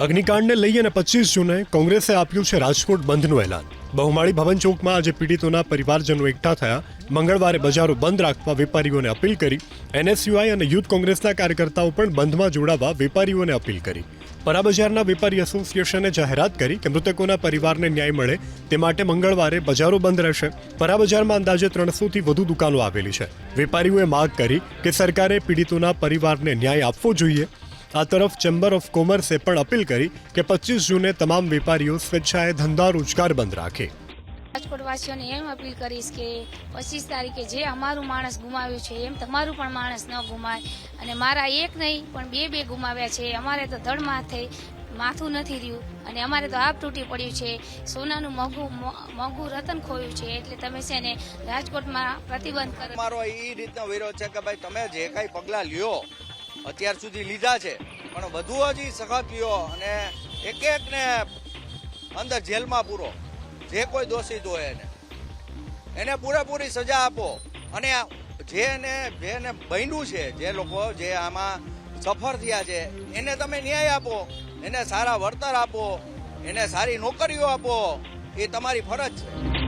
અગ્નિકાંડને લઈ અને પચીસ જૂને કોંગ્રેસે આપ્યું છે રાજકોટ બંધનું એલાન. બહુમાળી ભવન ચોકમાં આજે પીડિતોના પરિવારજનો એકઠા થયા. મંગળવારે બજારો બંધ રાખવા વેપારીઓને અપીલ કરી. એનએસયુઆઈ અને યુથ કોંગ્રેસના કાર્યકર્તાઓ પણ બંધમાં જોડાવા વેપારીઓને અપીલ કરી. પરાબજારના વેપારી એસોસિએશને જાહેરાત કરી કે મૃતકોના પરિવારને ન્યાય મળે તે માટે મંગળવારે બજારો બંધ રહેશે. પરાબજારમાં અંદાજે ત્રણસોથી વધુ દુકાનો આવેલી છે. વેપારીઓએ માગ કરી કે સરકારે પીડિતોના પરિવારને ન્યાય આપવો જોઈએ. આ તરફ ચેમ્બર ઓફ કોમર્સે પણ અપીલ કરી કે પચીસ જૂને તમામ વેપારીઓ સ્વેચ્છાએ ધંધા રોજગાર બંધ રાખે. રાજકોટવાસીઓને એમ અપીલ કરીશ કે પચીસ તારીખે જે અમારું માણસ ગુમાવ્યું છે એમ તમારું પણ માણસ ન ગુમાય. અને મારા એક નહીં પણ બે બે ગુમાવ્યા છે. અમારે તો ધડ માથે માથું નથી રહ્યું. અને અમારે તો આપ તૂટી પડ્યું છે. સોનાનું મોંઘું મોંઘું રતન ખોયું છે. એટલે તમે છે ને રાજકોટમાં પ્રતિબંધ કરો. મારો એ રીતનો વિરોધ છે કે ભાઈ તમે જે કાંઈ પગલાં લ્યો અત્યાર સુધી લીધા છે. પણ વધુ હજી સખતીઓ અને એક એકને અંદર જેલમાં પૂરો. જે કોઈ દોષિત હોય એને. એને પૂરેપૂરી સજા આપો. અને જેને જેને બન્યું છે, જે લોકો જે આમાં સફળ થયા છે, એને તમે ન્યાય આપો. એને સારા વળતર આપો. એને સારી નોકરીઓ આપો. એ તમારી ફરજ છે.